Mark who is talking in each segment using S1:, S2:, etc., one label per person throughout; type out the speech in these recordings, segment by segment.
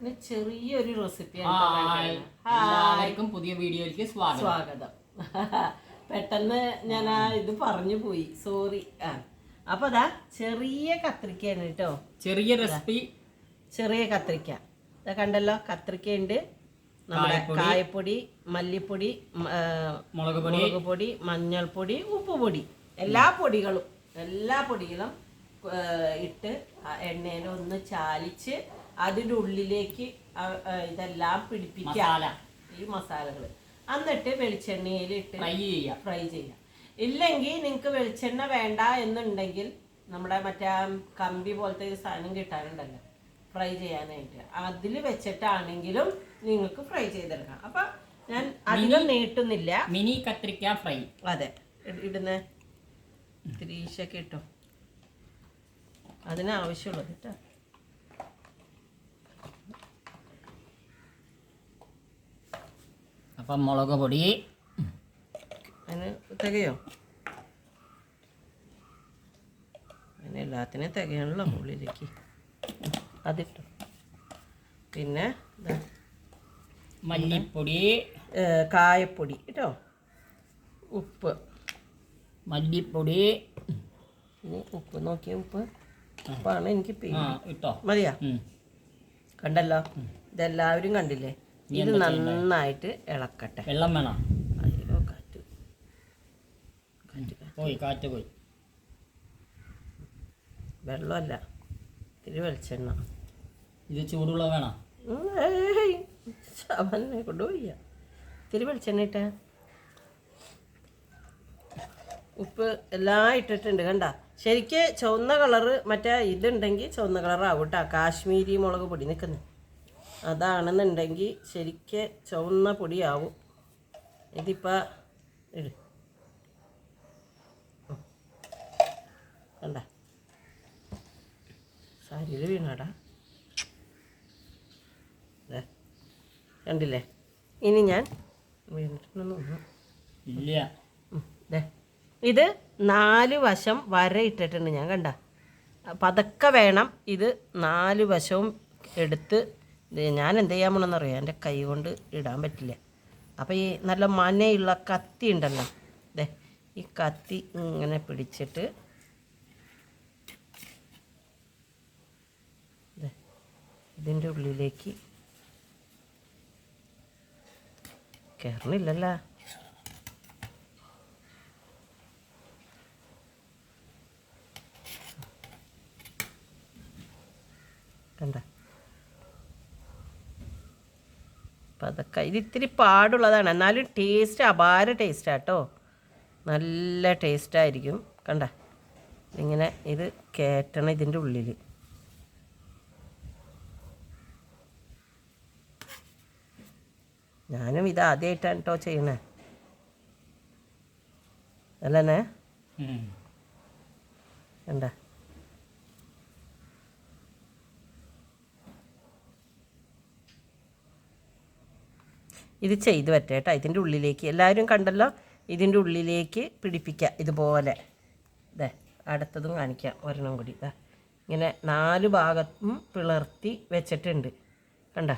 S1: ചെറിയൊരു recipe
S2: hi. എല്ലാവർക്കും പുതിയ വീഡിയോയിലേക്ക് സ്വാഗതം.
S1: സ്വാഗതം. പെട്ടെന്ന് ഞാൻ ആ ഇത് പറഞ്ഞു പോയി. സോറി ആ. അപ്പൊ അതാ ചെറിയ കത്രിക്കയാണ് കേട്ടോ.
S2: ചെറിയ റെസിപ്പി
S1: ചെറിയ കത്രിക്ക. ഇതാ കണ്ടല്ലോ കത്രിക്കയുണ്ട്. നമ്മുടെ
S2: കായപ്പൊടി.
S1: മല്ലിപ്പൊടി
S2: മുളക് പൊടി.
S1: മുളക് പൊടി മഞ്ഞൾപ്പൊടി ഉപ്പുപൊടി എല്ലാ പൊടികളും എല്ലാ പൊടികളും ഇട്ട് എണ്ണയിൽ ഒന്ന് ചാലിച്ച് അതിന്റെ ഉള്ളിലേക്ക് ഇതെല്ലാം
S2: പിടിപ്പിക്കാം
S1: ഈ മസാലകൾ. എന്നിട്ട് വെളിച്ചെണ്ണയിൽ ഇട്ട്
S2: ഫ്രൈ ചെയ്യാം
S1: ഫ്രൈ ചെയ്യാം ഇല്ലെങ്കിൽ നിങ്ങൾക്ക് വെളിച്ചെണ്ണ വേണ്ട എന്നുണ്ടെങ്കിൽ നമ്മുടെ മറ്റേ കമ്പി പോലത്തെ ഒരു സാധനം കിട്ടാനുണ്ടല്ലോ. ഫ്രൈ ചെയ്യാനായിട്ട്. അതിൽ വെച്ചിട്ടാണെങ്കിലും നിങ്ങൾക്ക് ഫ്രൈ ചെയ്തെടുക്കാം. അപ്പം ഞാൻ അധികം നീട്ടുന്നില്ല.
S2: മിനി കത്രിക്ക ഫ്രൈ.
S1: അതെ. ഇടുന്ന. തിരീശൊക്കെ ഇട്ടോ. അതിനാവശ്യമുള്ളത് കേട്ടോ.
S2: അപ്പം മുളക് പൊടി.
S1: അതിന് തികയോ? അതിന് എല്ലാത്തിനും തികയണല്ലോ ഉള്ളിലേക്ക് അതിട്ടു. പിന്നെ
S2: മല്ലിപ്പൊടി.
S1: കായപ്പൊടി കേട്ടോ. ഉപ്പ്.
S2: മല്ലിപ്പൊടി.
S1: ഉപ്പ്. നോക്കിയ ഉപ്പ്. ഉപ്പാണ് എനിക്ക് പേര്
S2: ഇട്ടോ.
S1: മതിയാ. കണ്ടല്ലോ? ഇതെല്ലാവരും കണ്ടില്ലേ? ഇത് നന്നായിട്ട് ഇളക്കട്ടെ.
S2: വെള്ളം വേണം?
S1: അയ്യോ കാറ്റ്.
S2: പോയി കാറ്റ് പോയി.
S1: വെള്ളമല്ല ഇത്തിരി വെളിച്ചെണ്ണ.
S2: ഇത് ചൂടുള്ള വേണം?
S1: കൊണ്ടുപോയി ഇത്തിരി വെളിച്ചെണ്ണ ഇട്ടേ. ഉപ്പ് എല്ലാം ഇട്ടിട്ടുണ്ട് കണ്ട? ശരിക്ക് ചുവന്ന കളറ് മറ്റേ ഇതുണ്ടെങ്കിൽ ചുവന്ന കളറാവും കേട്ടോ. കാശ്മീരി മുളക് പൊടി നിൽക്കുന്നത് അതാണെന്നുണ്ടെങ്കിൽ ശരിക്ക് ചുവന്ന പൊടിയാവും. ഇതിപ്പോൾ ഇട്. കണ്ട? സാരിയിൽ വീണാടാ. കണ്ടില്ലേ? ഇനി ഞാൻ വീണിട്ടൊന്നും
S2: ഇല്ല.
S1: ഇത് നാല് വശം വര ഇട്ടിട്ടുണ്ട് ഞാൻ കണ്ട. പതക്കെ വേണം ഇത് നാല് വശവും എടുത്ത് ഞാൻ എന്ത് ചെയ്യാൻ പോണെന്നറിയാം? എന്റെ കൈ കൊണ്ട് ഇടാൻ പറ്റില്ല. അപ്പോൾ ഈ നല്ല മനയുള്ള കത്തി ഉണ്ടല്ലോ. ദേ ഈ കത്തി ഇങ്ങനെ പിടിച്ചിട്ട് ഇതിന്റെ ഉള്ളിലേക്ക് കയറണില്ലല്ലോ കണ്ട? അപ്പം അതൊക്കെ ഇത് ഇത്തിരി പാടുള്ളതാണ്. എന്നാലും ടേസ്റ്റ് അപാര ടേസ്റ്റാണ് കേട്ടോ നല്ല ടേസ്റ്റായിരിക്കും കണ്ട? ഇങ്ങനെ ഇത് കയറ്റണം ഇതിന്റെ ഉള്ളിൽ ഞാനും ഇത് ആദ്യമായിട്ടാണ് കേട്ടോ ചെയ്യണേ. അല്ലേ. കണ്ട? ഇത് ചെയ്ത് പറ്റുക കേട്ടോ ഇതിന്റെ ഉള്ളിലേക്ക് എല്ലാവരും കണ്ടല്ലോ? ഇതിന്റെ ഉള്ളിലേക്ക് പിടിപ്പിക്കുക ഇതുപോലെ. ഇതേ അടുത്തതും കാണിക്കാം. ഒരെണ്ണം കൂടി. ഇതാ ഇങ്ങനെ നാല് ഭാഗത്തും പിളർത്തി വെച്ചിട്ടുണ്ട്. കണ്ട?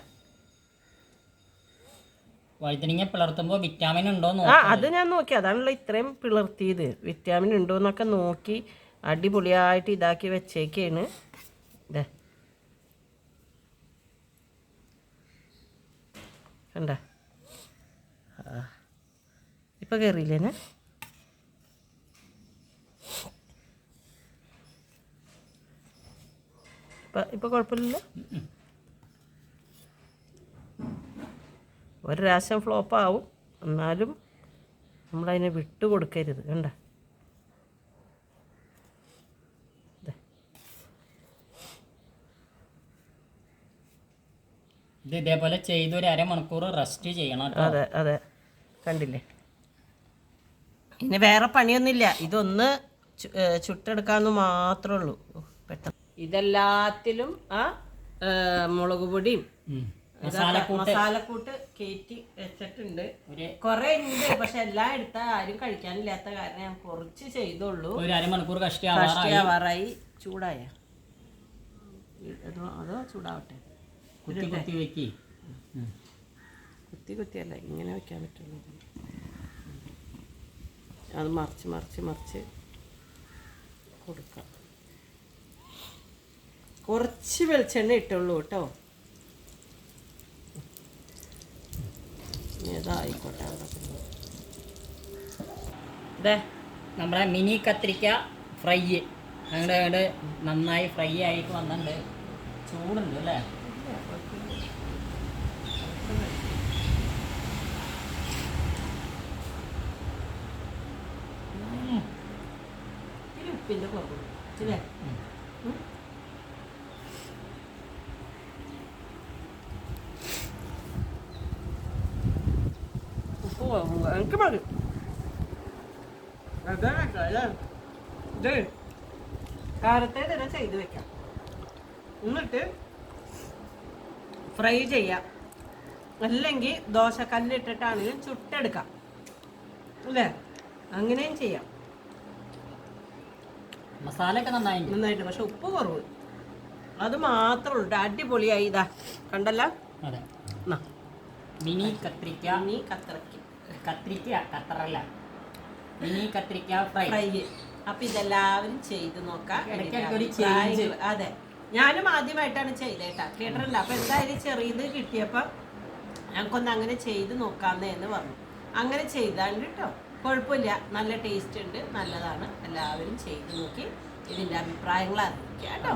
S2: വഴുതനങ്ങ പിളർത്തുമ്പോൾ വിറ്റാമിൻ ഉണ്ടോ
S1: ആ അത് ഞാൻ നോക്കി. അതാണല്ലോ ഇത്രയും പിളർത്തിയത്. വിറ്റാമിൻ ഉണ്ടോ എന്നൊക്കെ നോക്കി അടിപൊളിയായിട്ട് ഇതാക്കി വെച്ചേക്കാണ്. ഇതേ കണ്ട? ഇപ്പം കയറിയില്ലേനെ ഇപ്പം ഇപ്പം കുഴപ്പമില്ലല്ലോ? ഒരു പ്രാവശ്യം ഫ്ലോപ്പ് ആവും. എന്നാലും നമ്മളതിനെ വിട്ടു കൊടുക്കരുത്. കണ്ട?
S2: ഇത് ഇതേപോലെ ചെയ്ത് ഒരു അരമണിക്കൂർ റെസ്റ്റ് ചെയ്യണം
S1: അതെ അതെ. കണ്ടില്ലേ? ഇനി വേറെ പണിയൊന്നുമില്ല. ഇതൊന്ന് ചുട്ടെടുക്കാന്ന് മാത്രമേ ഉള്ളൂ പെട്ടെന്ന്. ഇതെല്ലാത്തിലും ആ മുളക് പൊടിയും മസാലക്കൂട്ട്. കയറ്റി വെച്ചിട്ടുണ്ട്. കൊറേ ഉണ്ട് പക്ഷെ എല്ലാം എടുത്ത ആരും കഴിക്കാനില്ലാത്ത കാരണം ഞാൻ കുറച്ച് ചെയ്തുള്ളൂ.
S2: ഒരു അരമണിക്കൂർ കഷ്ടിയാവാറായി.
S1: കഷ്ടിയാവാറായി. ചൂടായ? അതോ അതോ ചൂടാവട്ടെ?
S2: കുത്തി കുത്തി വെക്കി.
S1: കുത്തി കുത്തിയല്ല? ഇങ്ങനെ വെക്കാൻ പറ്റുള്ളൂ. അത് മറിച്ച് മറിച്ച് മറിച്ച് കൊടുക്കാം. കുറച്ച് വെളിച്ചെണ്ണ ഇട്ടുള്ളൂ കേട്ടോ. ഇതായിക്കോട്ടെ ദേ
S2: നമ്മുടെ മിനി കത്തിരിക്ക ഫ്രൈ. അങ്ങോട്ട് അങ്ങോട്ട് നന്നായി ഫ്രൈ ആയിട്ട് വന്നിട്ടുണ്ട്. ചൂടുണ്ട് അല്ലേ?
S1: ഇത്തിരി ഉപ്പിന്റെ കുറവ് ഇല്ലേ. ഉപ്പ് എനിക്ക് മതി ഇത് കാലത്തെ വെക്കാം എന്നിട്ട് ഫ്രൈ ചെയ്യാം. അല്ലെങ്കിൽ ദോശ ദോശക്കല്ലിട്ടിട്ടാണെങ്കിലും ചുട്ടെടുക്കാം. അല്ലേ? അങ്ങനെയും ചെയ്യാം.
S2: മസാല നന്നായി.
S1: നന്നായിട്ട് പക്ഷെ ഉപ്പ് കുറവ്. അത് മാത്രമേ ഉള്ളൂ. അടിപൊളിയായി. ഇതാ കണ്ടല്ല?
S2: മിനി കത്രിക്ക.
S1: മിനി കത്തിറക്കി
S2: കത്തിരിക്ക കത്തറല്ല. മിനി കത്രിക്ക ഫ്രൈ.
S1: ഫ്രൈ. അപ്പൊ ഇതെല്ലാവരും ചെയ്ത് നോക്കാം. അതെ. ഞാനും ആദ്യമായിട്ടാണ് ചെയ്തേട്ടാ കേട്ടിട്ടില്ല അപ്പൊ എന്തായാലും ചെറിയത് കിട്ടിയപ്പോ ഞങ്ങൾക്കൊന്ന് അങ്ങനെ ചെയ്ത് നോക്കാന്നേ എന്ന് പറഞ്ഞു. അങ്ങനെ ചെയ്താണ് കേട്ടോ കുഴപ്പമില്ല. നല്ല ടേസ്റ്റ് ഉണ്ട്. നല്ലതാണ്. എല്ലാവരും ചെയ്ത് നോക്കി ഇതിന്റെ അഭിപ്രായങ്ങൾ അറിയിക്കുക കേട്ടോ.